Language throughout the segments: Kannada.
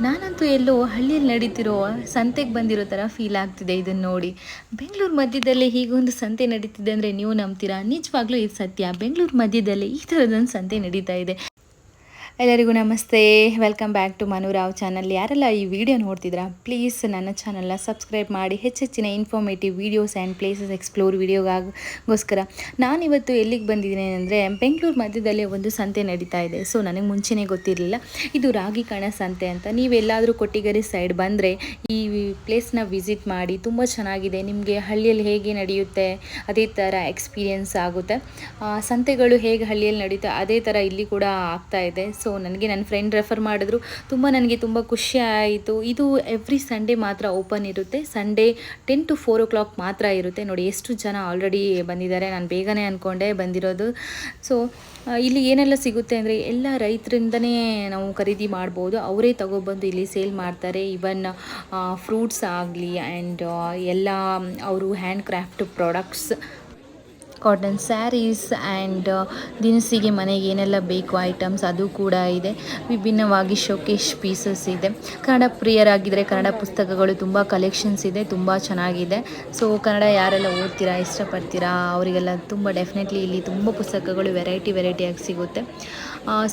ನಾನಂತೂ ಎಲ್ಲೋ ಹಳ್ಳಿಯಲ್ಲಿ ನಡೀತಿರೋ ಸಂತೆಗೆ ಬಂದಿರೋ ಥರ ಫೀಲ್ ಆಗ್ತಿದೆ ಇದನ್ನು ನೋಡಿ. ಬೆಂಗಳೂರು ಮಧ್ಯದಲ್ಲಿ ಹೀಗೊಂದು ಸಂತೆ ನಡೀತಿದೆ ಅಂದರೆ ನೀವು ನಂಬ್ತೀರಾ? ನಿಜವಾಗ್ಲೂ ಇದು ಸತ್ಯ. ಬೆಂಗಳೂರು ಮಧ್ಯದಲ್ಲಿ ಈ ಥರದೊಂದು ಸಂತೆ ನಡೀತಾ ಇದೆ. ಎಲ್ಲರಿಗೂ ನಮಸ್ತೆ. Welcome back to Manu Rao channel ಯಾರೆಲ್ಲ ಈ ವಿಡಿಯೋ ನೋಡ್ತಿದ್ರಾ ಪ್ಲೀಸ್ ನನ್ನ ಚಾನಲ್ನ ಸಬ್ಸ್ಕ್ರೈಬ್ ಮಾಡಿ. ಹೆಚ್ಚೆಚ್ಚಿನ informative videos and places explore ವೀಡಿಯೋಗೋಸ್ಕರ ನಾನಿವತ್ತು ಎಲ್ಲಿಗೆ ಬಂದಿದ್ದೀನಿ ಅಂದರೆ, ಬೆಂಗಳೂರು ಮಧ್ಯದಲ್ಲಿ ಒಂದು ಸಂತೆ ನಡೀತಾ ಇದೆ. ಸೊ ನನಗೆ ಮುಂಚೆನೇ ಗೊತ್ತಿರಲಿಲ್ಲ. ಇದು ರಾಗಿ ಕಣ ಸಂತೆ ಅಂತ. ನೀವೆಲ್ಲಾದರೂ ಕೊಟ್ಟಿಗೆರೆ ಸೈಡ್ ಬಂದರೆ, ಈ ಪ್ಲೇಸ್ನ ವಿಸಿಟ್ ಮಾಡಿ. ತುಂಬ ಚೆನ್ನಾಗಿದೆ. ನಿಮಗೆ ಹಳ್ಳಿಯಲ್ಲಿ ಹೇಗೆ ನಡೆಯುತ್ತೆ, ಅದೇ ಥರ ಎಕ್ಸ್ಪೀರಿಯೆನ್ಸ್ ಆಗುತ್ತೆ. ಸಂತೆಗಳು ಹೇಗೆ ಹಳ್ಳಿಯಲ್ಲಿ ನಡೆಯುತ್ತೆ ಅದೇ ಥರ ಇಲ್ಲಿ ಕೂಡ ಆಗ್ತಾ ಇದೆ. ಸೊ ನನಗೆ ನನ್ನ ಫ್ರೆಂಡ್ ರೆಫರ್ ಮಾಡಿದ್ರು. ತುಂಬ ನನಗೆ ತುಂಬ ಖುಷಿ ಆಯಿತು. ಇದು ಎವ್ರಿ ಸಂಡೇ ಮಾತ್ರ ಓಪನ್ ಇರುತ್ತೆ. Sunday ten to four o'clock ಮಾತ್ರ ಇರುತ್ತೆ. ನೋಡಿ, ಎಷ್ಟು ಜನ ಆಲ್ರೆಡಿ ಬಂದಿದ್ದಾರೆ. ನಾನು ಬೇಗನೆ ಅಂದ್ಕೊಂಡೆ ಬಂದಿರೋದು. ಸೊ ಇಲ್ಲಿ ಏನೆಲ್ಲ ಸಿಗುತ್ತೆ ಅಂದರೆ, ಎಲ್ಲ ರೈತರಿಂದನೇ ನಾವು ಖರೀದಿ ಮಾಡ್ಬೋದು. ಅವರೇ ತಗೊಬಂದು ಇಲ್ಲಿ ಸೇಲ್ ಮಾಡ್ತಾರೆ. ಇವನ್ ಫ್ರೂಟ್ಸ್ ಆಗಲಿ ಆ್ಯಂಡ್ ಎಲ್ಲ, ಅವರು hand craft products cotton sarees and ದಿನಸಿಗೆ ಮನೆಗೆ ಏನೆಲ್ಲ ಬೇಕು ಐಟಮ್ಸ್ ಅದು ಕೂಡ ಇದೆ. ವಿಭಿನ್ನವಾಗಿ ಶೋಕೇಶ್ ಪೀಸಸ್ ಇದೆ. ಕನ್ನಡ ಪ್ರಿಯರಾಗಿದ್ದರೆ ಕನ್ನಡ ಪುಸ್ತಕಗಳು ತುಂಬ ಕಲೆಕ್ಷನ್ಸ್ ಇದೆ, ತುಂಬ ಚೆನ್ನಾಗಿದೆ. ಸೊ ಕನ್ನಡ ಯಾರೆಲ್ಲ ಓದ್ತೀರಾ, ಇಷ್ಟಪಡ್ತೀರಾ, ಅವರಿಗೆಲ್ಲ ತುಂಬ ಡೆಫಿನೆಟ್ಲಿ ಇಲ್ಲಿ ತುಂಬ ಪುಸ್ತಕಗಳು ವೆರೈಟಿ ವೆರೈಟಿಯಾಗಿ ಸಿಗುತ್ತೆ.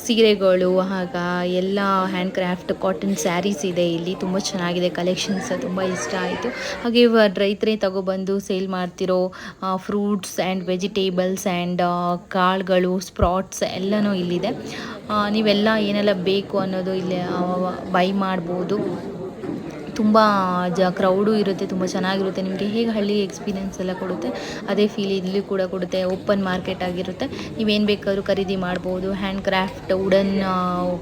ಸೀರೆಗಳು, ಆಗ ಎಲ್ಲ ಹ್ಯಾಂಡ್ ಕ್ರಾಫ್ಟ್ ಕಾಟನ್ ಸ್ಯಾರೀಸ್ ಇದೆ ಇಲ್ಲಿ. ತುಂಬ ಚೆನ್ನಾಗಿದೆ ಕಲೆಕ್ಷನ್ಸ್ ತುಂಬ ಇಷ್ಟ ಆಯಿತು. ಹಾಗೆ ರೈತರೇ ತಗೊಬಂದು ಸೇಲ್ ಮಾಡ್ತಿರೋ ಫ್ರೂಟ್ಸ್ ಆ್ಯಂಡ್ ವೆಜಿಟೇಬಲ್ಸ್ ಆ್ಯಂಡ್ ಕಾಳುಗಳು ಸ್ಪ್ರಾಟ್ಸ್ ಎಲ್ಲನೂ ಇಲ್ಲಿದೆ. ನೀವೆಲ್ಲ ಏನೆಲ್ಲ ಬೇಕು ಅನ್ನೋದು ಇಲ್ಲಿ ಬೈ ಮಾಡ್ಬೋದು. ತುಂಬ, ಜ ಕ್ರೌಡು ಇರುತ್ತೆ, ತುಂಬ ಚೆನ್ನಾಗಿರುತ್ತೆ. ನಿಮಗೆ ಹೇಗೆ ಹಳ್ಳಿ ಎಕ್ಸ್ಪೀರಿಯೆನ್ಸ್ ಎಲ್ಲ ಕೊಡುತ್ತೆ, ಅದೇ ಫೀಲ್ ಇಲ್ಲಿ ಕೂಡ ಕೊಡುತ್ತೆ. ಓಪನ್ ಮಾರ್ಕೆಟ್ ಆಗಿರುತ್ತೆ. ನೀವೇನು ಬೇಕಾದರೂ ಖರೀದಿ ಮಾಡ್ಬೋದು. ಹ್ಯಾಂಡ್ ಕ್ರಾಫ್ಟ್ ವುಡನ್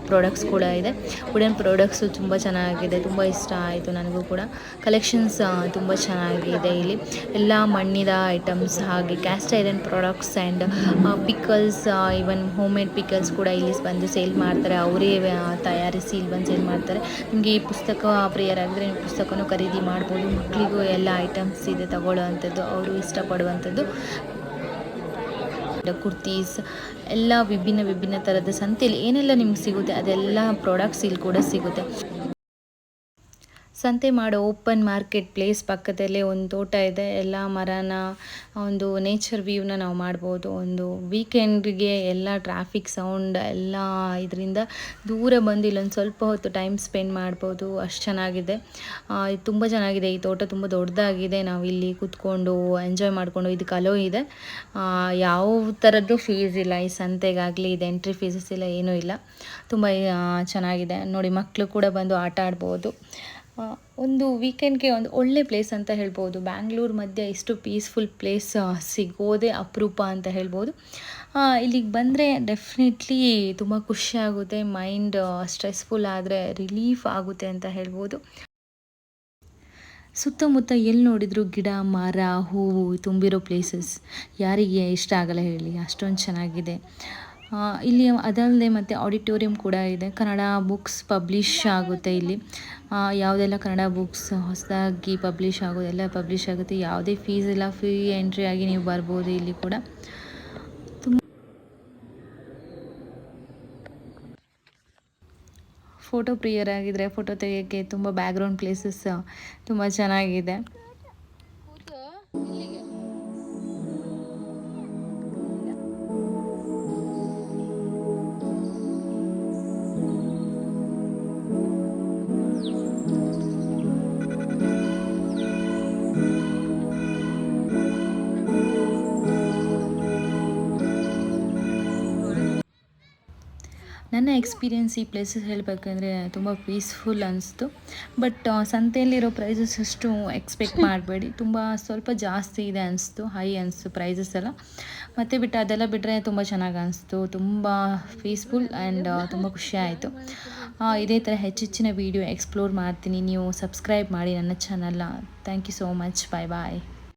ಪ್ರಾಡಕ್ಟ್ಸ್ ಕೂಡ ಇದೆ. ವುಡನ್ ಪ್ರಾಡಕ್ಟ್ಸು ತುಂಬ ಚೆನ್ನಾಗಿದೆ. ತುಂಬ ಇಷ್ಟ ಆಯಿತು ನನಗೂ ಕೂಡ. ಕಲೆಕ್ಷನ್ಸ್ ತುಂಬ ಚೆನ್ನಾಗಿದೆ ಇಲ್ಲಿ. ಎಲ್ಲ ಮಣ್ಣಿನ ಐಟಮ್ಸ್ ಹಾಗೆ cast iron products and pickles even home made pickles ಕೂಡ ಇಲ್ಲಿ ಬಂದು ಸೇಲ್ ಮಾಡ್ತಾರೆ. ಅವರೇ ತಯಾರಿಸಿ ಇಲ್ಲಿ ಬಂದು ಸೇಲ್ ಮಾಡ್ತಾರೆ. ನಿಮಗೆ ಈ ಪುಸ್ತಕ ಪ್ರಿಯರಾಗಿದ್ದರೆ ನೀವು ಪುಸ್ತಕನೂ ಖರೀದಿ ಮಾಡ್ಬೋದು ಮಕ್ಕಳಿಗೂ ಎಲ್ಲ ಐಟಮ್ಸ್ ಇದೆ ತಗೊಳ್ಳೋ ಅಂಥದ್ದು ಅವರು ಇಷ್ಟಪಡುವಂಥದ್ದು. ಕುರ್ತೀಸ್ ಎಲ್ಲ ವಿಭಿನ್ನ ವಿಭಿನ್ನ ಥರದ ಸಂತೆಯಲ್ಲಿ ಏನೆಲ್ಲ ನಿಮ್ಗೆ ಸಿಗುತ್ತೆ, ಅದೆಲ್ಲ ಪ್ರಾಡಕ್ಟ್ಸ್ ಇಲ್ಲಿ ಕೂಡ ಸಿಗುತ್ತೆ. ಸಂತೆ ಮಾಡೋ ಓಪನ್ ಮಾರ್ಕೆಟ್ ಪ್ಲೇಸ್ ಪಕ್ಕದಲ್ಲೇ ಒಂದು ತೋಟ ಇದೆ. ಎಲ್ಲ ಮರನ, ಒಂದು ನೇಚರ್ ವ್ಯೂನ ನಾವು ಮಾಡ್ಬೋದು. ಒಂದು ವೀಕೆಂಡ್ಗೆ ಎಲ್ಲ ಟ್ರಾಫಿಕ್ ಸೌಂಡ್ ಎಲ್ಲ ಇದರಿಂದ ದೂರ ಬಂದು ಇಲ್ಲೊಂದು ಸ್ವಲ್ಪ ಹೊತ್ತು ಟೈಮ್ ಸ್ಪೆಂಡ್ ಮಾಡ್ಬೋದು. ಅಷ್ಟು ಚೆನ್ನಾಗಿದೆ. ತುಂಬ ಚೆನ್ನಾಗಿದೆ. ಈ ತೋಟ ತುಂಬ ದೊಡ್ಡದಾಗಿದೆ. ನಾವು ಇಲ್ಲಿ ಕೂತ್ಕೊಂಡು ಎಂಜಾಯ್ ಮಾಡಿಕೊಂಡು ಇದಕ್ಕೆ ಅಲೋ ಇದೆ. ಯಾವ ಥರದ್ದು ಫೀಸ್ ಇಲ್ಲ. ಈ ಸಂತೆಗಾಗಲಿ, ಇದು ಎಂಟ್ರಿ ಫೀಸಸ್ ಇಲ್ಲ, ಏನೂ ಇಲ್ಲ. ತುಂಬ ಚೆನ್ನಾಗಿದೆ. ನೋಡಿ ಮಕ್ಕಳು ಕೂಡ ಬಂದು ಆಟ ಆಡ್ಬೋದು. ಒಂದು ವೀಕೆಂಡ್ಗೆ ಒಂದು ಒಳ್ಳೆ ಪ್ಲೇಸ್ ಅಂತ ಹೇಳ್ಬೋದು. ಬ್ಯಾಂಗ್ಳೂರು ಮಧ್ಯೆ ಇಷ್ಟು ಪೀಸ್ಫುಲ್ ಪ್ಲೇಸ್ ಸಿಗೋದೇ ಅಪರೂಪ ಅಂತ ಹೇಳ್ಬೋದು. ಇಲ್ಲಿಗೆ ಬಂದರೆ ಡೆಫಿನೆಟ್ಲಿ ತುಂಬ ಖುಷಿಯಾಗುತ್ತೆ ಮೈಂಡ್ ಸ್ಟ್ರೆಸ್ಫುಲ್ ಆದರೆ ರಿಲೀಫ್ ಆಗುತ್ತೆ ಅಂತ ಹೇಳ್ಬೋದು. ಸುತ್ತಮುತ್ತ ಎಲ್ಲಿ ನೋಡಿದ್ರು ಗಿಡ, ಮರ, ಹೂವು ತುಂಬಿರೋ ಪ್ಲೇಸಸ್ ಯಾರಿಗೆ ಇಷ್ಟ ಆಗಲ್ಲ ಹೇಳಿ, ಅಷ್ಟೊಂದು ಚೆನ್ನಾಗಿದೆ. ಇಲ್ಲಿ ಅದಲ್ಲದೆ ಮತ್ತು ಆಡಿಟೋರಿಯಂ ಕೂಡ ಇದೆ. ಕನ್ನಡ ಬುಕ್ಸ್ ಪಬ್ಲಿಷ್ ಆಗುತ್ತೆ ಇಲ್ಲಿ. ಯಾವುದೆಲ್ಲ ಕನ್ನಡ ಬುಕ್ಸ್ ಹೊಸದಾಗಿ ಪಬ್ಲಿಷ್ ಆಗೋದೆಲ್ಲ ಪಬ್ಲಿಷ್ ಆಗುತ್ತೆ, ಯಾವುದೇ ಫೀಸ್ ಇಲ್ಲ. ಫ್ರೀ ಎಂಟ್ರಿ ಆಗಿ ನೀವು ಬರ್ಬೋದು ಇಲ್ಲಿ ಕೂಡ. ಫೋಟೋ ಫೋಟೋ ಪ್ರಿಯರಾಗಿದ್ದರೆ ಫೋಟೋ ತೆಗೆಯೋಕ್ಕೆ ತುಂಬ ಬ್ಯಾಕ್ಗ್ರೌಂಡ್ ಪ್ಲೇಸಸ್ ತುಂಬ ಚೆನ್ನಾಗಿದೆ. ನನ್ನ ಎಕ್ಸ್ಪೀರಿಯೆನ್ಸ್ ಈ ಪ್ಲೇಸಸ್ ಹೇಳಬೇಕಂದ್ರೆ ತುಂಬ ಪೀಸ್ಫುಲ್ ಅನಿಸ್ತು. ಬಟ್ ಸಂತೆಯಲ್ಲಿರೋ ಪ್ರೈಸಸ್ ಅಷ್ಟು ಎಕ್ಸ್ಪೆಕ್ಟ್ ಮಾಡಬೇಡಿ. ತುಂಬ ಸ್ವಲ್ಪ ಜಾಸ್ತಿ ಇದೆ ಅನಿಸ್ತು ಹೈ ಅನಿಸ್ತು ಪ್ರೈಸಸ್ ಎಲ್ಲ. ಮತ್ತು ಬಿಟ್ಟು ಅದೆಲ್ಲ ಬಿಟ್ಟರೆ ತುಂಬ ಚೆನ್ನಾಗಿ ಅನಿಸ್ತು, ತುಂಬ ಪೀಸ್ಫುಲ್ ಆ್ಯಂಡ್ ತುಂಬ ಖುಷಿ ಆಯಿತು. ಇದೇ ಥರ ಹೆಚ್ಚೆಚ್ಚಿನ ವೀಡಿಯೋ ಎಕ್ಸ್ಪ್ಲೋರ್ ಮಾಡ್ತೀನಿ. ನೀವು ಸಬ್ಸ್ಕ್ರೈಬ್ ಮಾಡಿ ನನ್ನ ಚಾನಲ್ನ thank you so much bye bye